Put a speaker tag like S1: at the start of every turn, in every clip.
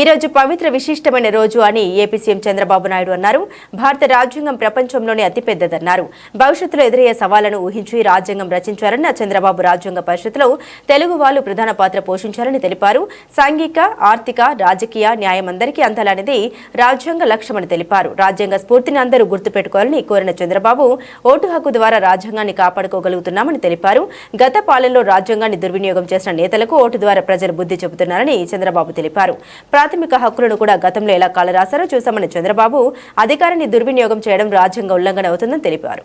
S1: ఈ రోజు పవిత్ర విశిష్టమైన రోజు అని ఏపీ సీఎం చంద్రబాబు నాయుడు అన్నారు. భారత రాజ్యాంగం ప్రపంచంలోనే అతిపెద్దదన్నారు. భవిష్యత్తులో ఎదురయ్యే సవాళ్ళను ఊహించి రాజ్యాంగం రచించారన్న చంద్రబాబు రాజ్యాంగ పరిషత్లో తెలుగు వాళ్ళు ప్రధాన పాత్ర పోషించారని తెలిపారు. సాంఘిక ఆర్థిక రాజకీయ న్యాయం అందరికీ అందాలనేది రాజ్యాంగ లక్ష్యమని తెలిపారు. రాజ్యాంగ స్ఫూర్తిని అందరూ గుర్తుపెట్టుకోవాలని కోరిన చంద్రబాబు ఓటు హక్కు ద్వారా రాజ్యాంగాన్ని కాపాడుకోగలుగుతున్నామని తెలిపారు. గత పాలనలో రాజ్యాంగాన్ని దుర్వినియోగం చేసిన నేతలకు ఓటు ద్వారా ప్రజలు బుద్ధి చెబుతున్నారని చంద్రబాబు తెలిపారు. ప్రాథమిక హక్కులను కూడా గతంలో ఎలా కాలరాశారో చూశామని చంద్రబాబు అధికారాన్ని దుర్వినియోగం చేయడం రాజ్యాంగ ఉల్లంఘన అవుతుందని తెలిపారు.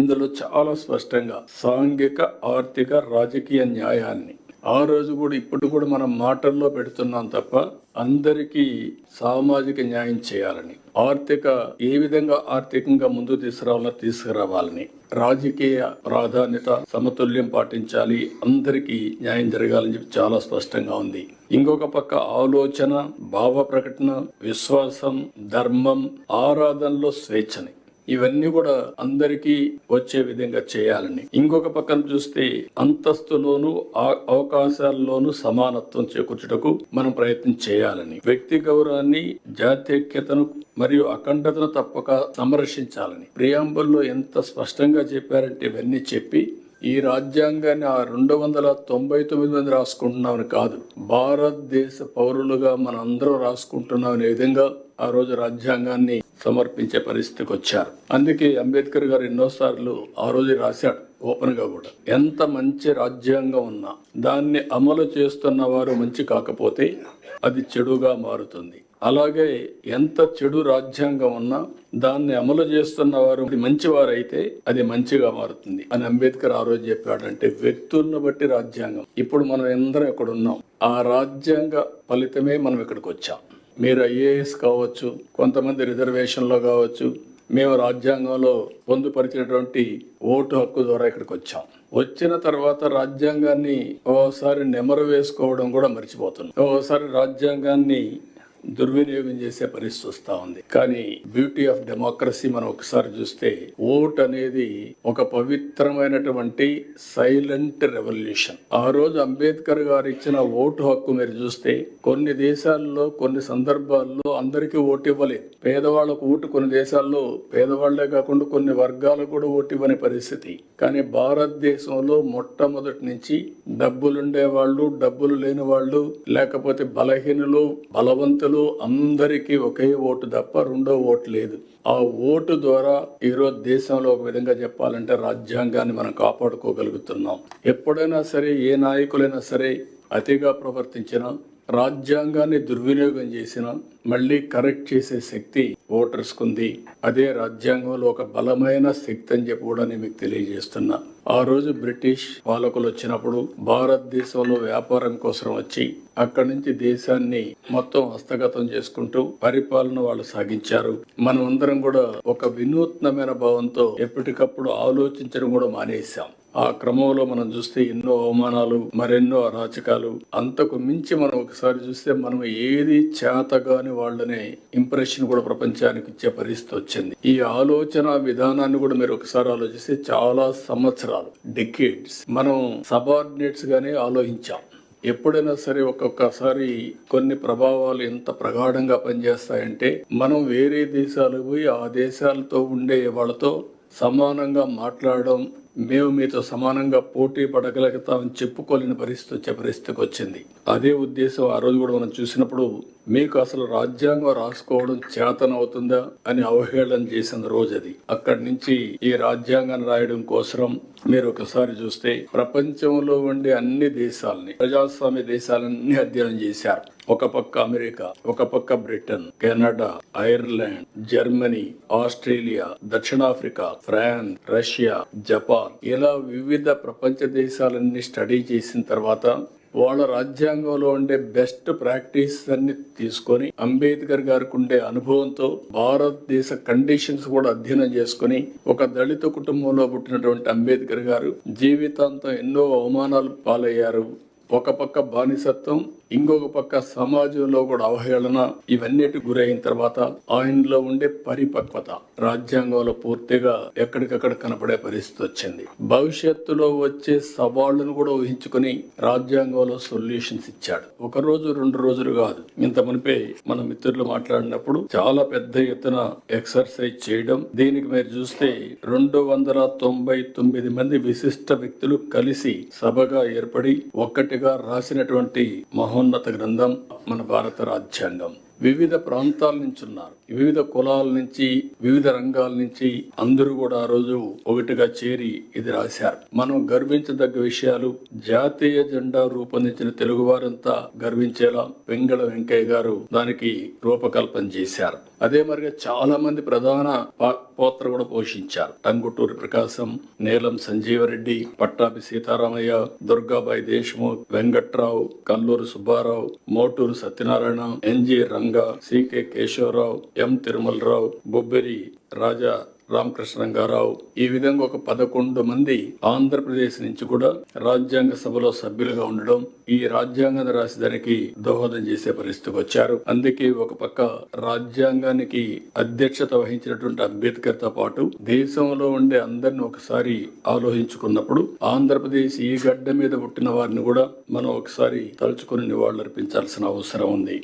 S2: ఇందులో చాలా స్పష్టంగా సాంఘిక ఆర్థిక రాజకీయ న్యాయాన్ని ఆ రోజు కూడా ఇప్పుడు కూడా మనం మాటల్లో పెడుతున్నాం తప్ప అందరికీ సామాజిక న్యాయం చేయాలని ఆర్థిక ఏ విధంగా ఆర్థికంగా ముందు తీసుకురావాలో తీసుకురావాలని రాజకీయ ప్రాధాన్యత సమతుల్యం పాటించాలి అందరికీ న్యాయం జరగాలని చెప్పి చాలా స్పష్టంగా ఉంది. ఇంకొక పక్క ఆలోచన భావ ప్రకటన విశ్వాసం ధర్మం ఆరాధనలో స్వేచ్ఛని. ఇవన్నీ కూడా అందరికీ వచ్చే విధంగా చేయాలని. ఇంకొక పక్కన చూస్తే అంతస్తులోను అవకాశాల్లోనూ సమానత్వం చేకూర్చుటకు మనం ప్రయత్నం చేయాలని. వ్యక్తి గౌరవాన్ని జాతీయతను మరియు అఖండతను తప్పక సంరక్షించాలని. ప్రియాంబుల్లో ఎంత స్పష్టంగా చెప్పారంటే ఇవన్నీ చెప్పి ఈ రాజ్యాంగాన్ని ఆ రెండు వందల తొంభై తొమ్మిది మంది రాసుకుంటున్నామని కాదు భారతదేశ పౌరులుగా మన అందరం రాసుకుంటున్నాం అనే విధంగా ఆ రోజు రాజ్యాంగాన్ని సమర్పించే పరిస్థితికి వచ్చారు అందుకే అంబేద్కర్ గారు ఎన్నోసార్లు ఆ రోజు రాశాడు ఓపెన్గా కూడా. ఎంత మంచి రాజ్యాంగం ఉన్నా దాన్ని అమలు చేస్తున్న వారు మంచి కాకపోతే అది చెడుగా మారుతుంది. అలాగే ఎంత చెడు రాజ్యాంగం ఉన్నా దాన్ని అమలు చేస్తున్న వారు మంచివారైతే అది మంచిగా మారుతుంది అని అంబేద్కర్ ఆ రోజు చెప్పాడంటే వ్యక్తులను బట్టి రాజ్యాంగం. ఇప్పుడు మనం అందరం ఇక్కడ ఉన్నాం. ఆ రాజ్యాంగ ఫలితమే మనం ఇక్కడికి వచ్చాం. మీరు ఐఏఎస్ కావచ్చు కొంతమంది రిజర్వేషన్లో కావచ్చు మేము రాజ్యాంగంలో పొందుపరిచినటువంటి ఓటు హక్కు ద్వారా ఇక్కడికి వచ్చాం. వచ్చిన తర్వాత రాజ్యాంగాన్ని ఓసారి నెమరు వేసుకోవడం కూడా మర్చిపోతున్నాం. ఓసారి రాజ్యాంగాన్ని దుర్వినియోగం చేసే పరిస్థితి వస్తూ ఉంది. కానీ బ్యూటీ ఆఫ్ డెమోక్రసీ మనం ఒకసారి చూస్తే ఓట్ అనేది ఒక పవిత్రమైనటువంటి సైలెంట్ రెవల్యూషన్. ఆ రోజు అంబేద్కర్ గారు ఇచ్చిన ఓటు హక్కు మీరు చూస్తే కొన్ని దేశాల్లో కొన్ని సందర్భాల్లో అందరికీ ఓటు ఇవ్వలేదు. పేదవాళ్ళకు ఓటు కొన్ని దేశాల్లో పేదవాళ్ళే కాకుండా కొన్ని వర్గాలకు కూడా ఓటు ఇవ్వని పరిస్థితి. కానీ భారతదేశంలో మొట్టమొదటి నుంచి డబ్బులుండే వాళ్ళు డబ్బులు లేని వాళ్ళు లేకపోతే బలహీనులు బలవంతులు అందరికీ ఒకే ఓటు తప్ప రెండో ఓటు లేదు. ఆ ఓటు ద్వారా ఈరోజు దేశంలో ఒక విధంగా చెప్పాలంటే రాజ్యాంగాన్ని మనం కాపాడుకోగలుగుతున్నాం. ఎప్పుడైనా సరే ఏ నాయకులైనా సరే అతిగా ప్రవర్తించినా రాజ్యాంగాన్ని దుర్వినియోగం చేసిన మళ్ళీ కరెక్ట్ చేసే శక్తి ఓటర్స్ ఉంది అదే రాజ్యాంగంలో ఒక బలమైన శక్తి అని చెప్పి కూడా నేను మీకు తెలియజేస్తున్నా. ఆ రోజు బ్రిటిష్ పాలకులు వచ్చినప్పుడు భారతదేశంలో వ్యాపారం కోసం వచ్చి అక్కడి నుంచి దేశాన్ని మొత్తం హస్తగతం చేసుకుంటూ పరిపాలన వాళ్ళు సాగించారు. మనం అందరం కూడా ఒక వినూత్నమైన భావంతో ఎప్పటికప్పుడు ఆలోచించడం కూడా మానేశాం. ఆ క్రమంలో మనం చూస్తే ఎన్నో అవమానాలు మరెన్నో అరాచకాలు. అంతకు మించి మనం ఒకసారి చూస్తే మనం ఏది చేతగాని వాళ్ళనే ఇంప్రెషన్ కూడా ప్రపంచానికి ఇచ్చే పరిస్థితి వచ్చింది. ఈ ఆలోచన విధానాన్ని కూడా మీరు ఒకసారి ఆలోచిస్తే చాలా సంవత్సరాలు డెకేడ్స్ మనం సబార్డినేట్స్ గానే ఆలోచించాం. ఎప్పుడైనా సరే ఒక్కొక్కసారి కొన్ని ప్రభావాలు ఎంత ప్రగాఢంగా పనిచేస్తాయంటే మనం వేరే దేశాలకు పోయి ఆ దేశాలతో ఉండే వాళ్ళతో సమానంగా మాట్లాడడం మేము మీతో సమానంగా పోటీ పడగలుగుతామని చెప్పుకోలేని పరిస్థితి వచ్చే పరిస్థితికి వచ్చింది. అదే ఉద్దేశం ఆ రోజు కూడా మనం చూసినప్పుడు మీకు అసలు రాజ్యాంగం రాసుకోవడం చేతనవుతుందా అని అవహేళన చేసిన రోజు అది. అక్కడి నుంచి ఈ రాజ్యాంగాన్ని రాయడం కోసం మీరు ఒకసారి చూస్తే ప్రపంచంలో ఉండే అన్ని దేశాలని ప్రజాస్వామ్య దేశాలన్నీ అధ్యయనం చేశారు. ఒక పక్క అమెరికా ఒక పక్క Britain Canada Ireland Germany Australia దక్షిణాఫ్రికా ఫ్రాన్స్ రష్యా జపాన్ ఇలా వివిధ ప్రపంచ దేశాలన్నీ స్టడీ చేసిన తర్వాత వాళ్ళ రాజ్యాంగంలో ఉండే బెస్ట్ ప్రాక్టీస్ అన్ని తీసుకొని అంబేద్కర్ గారికి ఉండే అనుభవంతో భారతదేశ కండిషన్స్ కూడా అధ్యయనం చేసుకొని ఒక దళిత కుటుంబంలో పుట్టినటువంటి అంబేద్కర్ గారు జీవితాంతం ఎన్నో అవమానాలు పాలయ్యారు. ఒక పక్క బానిసత్వం ఇంకొక పక్క సమాజంలో కూడా అవహేళన ఇవన్నిటి గురైన తర్వాత ఆయనలో ఉండే పరిపక్వత రాజ్యాంగంలో పూర్తిగా ఎక్కడికక్కడ కనపడే పరిస్థితి వచ్చింది. భవిష్యత్తులో వచ్చే సవాళ్ళను కూడా ఊహించుకుని రాజ్యాంగంలో సొల్యూషన్స్ ఇచ్చాడు. ఒక రోజు రెండు రోజులు కాదు. ఇంత మునిపే మన మిత్రులు మాట్లాడినప్పుడు చాలా పెద్ద ఎత్తున ఎక్సర్సైజ్ చేయడం దీనికి మీరు చూస్తే రెండు వందల తొంభై తొమ్మిది మంది విశిష్ట వ్యక్తులు కలిసి సభగా ఏర్పడి ఒక్కటి గారు రాసినటువంటి మహోన్నత గ్రంథం మన భారత రాజ్యాంగం. వివిధ ప్రాంతాల నుంచి ఉన్నారు. వివిధ కులాల నుంచి వివిధ రంగాల నుంచి అందరూ కూడా ఆ రోజు ఒకటిగా చేరి ఇది రాశారు. మనం గర్వించదగ్గ విషయాలు జాతీయ జెండా రూపొందించిన తెలుగు వారంతా గర్వించేలా వెంగళ వెంకయ్య గారు దానికి రూపకల్పన చేశారు. అదే మరిగా చాలా మంది ప్రధాన పా- పాత్ర కూడా పోషించారు. Tanguturi Prakasam Neelam Sanjeevareddy Pattabhi Sitaramayya Durgabai Deshmukh Venkatrao Kalluru Subbarao Moturu Satyanarayana NG Ranga CK Keshavarao M Tirumalarao Bobberi Raja Ramakrishnarangarao ఈ విధంగా ఒక పదకొండు మంది ఆంధ్రప్రదేశ్ నుంచి కూడా రాజ్యాంగ సభలో సభ్యులుగా ఉండడం ఈ రాజ్యాంగాన్ని రాసేదానికి దోహదం చేసే పరిస్థితికి వచ్చారు. అందుకే ఒక పక్క రాజ్యాంగానికి అధ్యక్షత వహించినటువంటి అంబేద్కర్తో పాటు దేశంలో ఉండే అందరిని ఒకసారి ఆలోచించుకున్నప్పుడు ఆంధ్రప్రదేశ్ ఈ గడ్డ మీద పుట్టిన వారిని కూడా మనం ఒకసారి తలుచుకుని నివాళులర్పించాల్సిన అవసరం ఉంది.